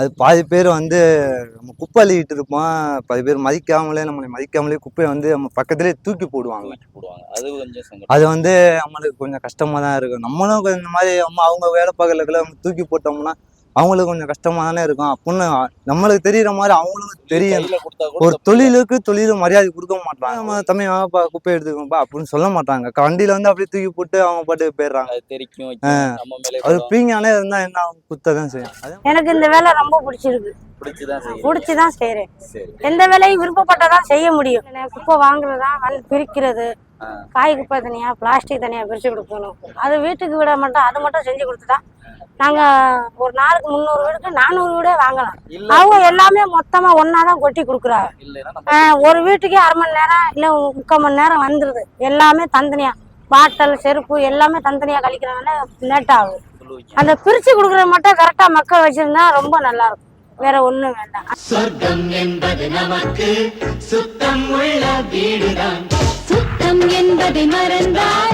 அது பாதி பேர் வந்து நம்ம குப்பை அள்ளிக்கிட்டு இருப்போம். பாதி பேர் மதிக்காமலே நம்மளை மதிக்காமலே குப்பையை வந்து நம்ம பக்கத்துலேயே தூக்கி போடுவாங்க. போடுவாங்க. அது கொஞ்சம் அது வந்து நம்மளுக்கு கொஞ்சம் கஷ்டமா தான் இருக்கும். நம்மளும் இந்த மாதிரி அம்மா அவங்க வேலை பார்க்கறதுக்குள்ள நம்ம தூக்கி போட்டோம்னா அவங்களுக்கு கொஞ்சம் கஷ்டமா தானே இருக்கும். அப்படின்னு நம்மளுக்கு தெரியுற மாதிரி கொடுத்தா கூட ஒரு. தொழிலுக்கு தொழில் மரியாதை கொடுக்க மாட்டாங்க. நம்ம தம்பி வாப்பா குப்பை எடுத்துக்கோப்பா அப்படின்னு சொல்ல மாட்டாங்க. வண்டியில வந்து அப்படியே தூக்கி போட்டு அவங்க பாட்டு போயிடுறாங்க. அது பீங்கானே இருந்தா என்ன ஆகும்? குத்ததான் செய்யும். எனக்கு இந்த வேலை ரொம்ப பிடிச்சிருக்கு. பிடிச்சுதான் தான் சரி. எந்த வேலையும் விருப்பப்பட்டதான் செய்ய முடியும். குப்பை வாங்குறதா பிரிக்கிறது. காய் குப்பை தனியாக பிளாஸ்டிக் தனியாக பிரித்து கொடுக்கணும். அது வீட்டுக்கு விட மட்டும். அது மட்டும் செஞ்சு கொடுத்துட்டா நாங்கள் ஒரு நாளுக்கு முந்நூறு வீடுக்கு நானூறு வீடே வாங்கலாம். இல்ல அவங்க எல்லாமே மொத்தமாக ஒன்றா தான் கொட்டி கொடுக்குறாங்க. ஒரு வீட்டுக்கே அரை மணி நேரம் இல்லை முக்கால் மணி நேரம் வந்துடுது எல்லாமே தனித்தனியாக பாட்டல் செருப்பு எல்லாமே தனித்தனியாக கழிக்கிறதுனால லேட் சொல்லுவீங்க அந்த பிரித்து கொடுக்குறது மட்டும் கரெக்டாக மக்கள் வச்சுருந்தா ரொம்ப நல்லா இருக்கும் வேற ஒன்றும் வேண்டாம். சொர்க்கம் என்பது நமக்கு சுத்தம் உள்ள வீடுதான். சுத்தம் என்பதை மறந்தால்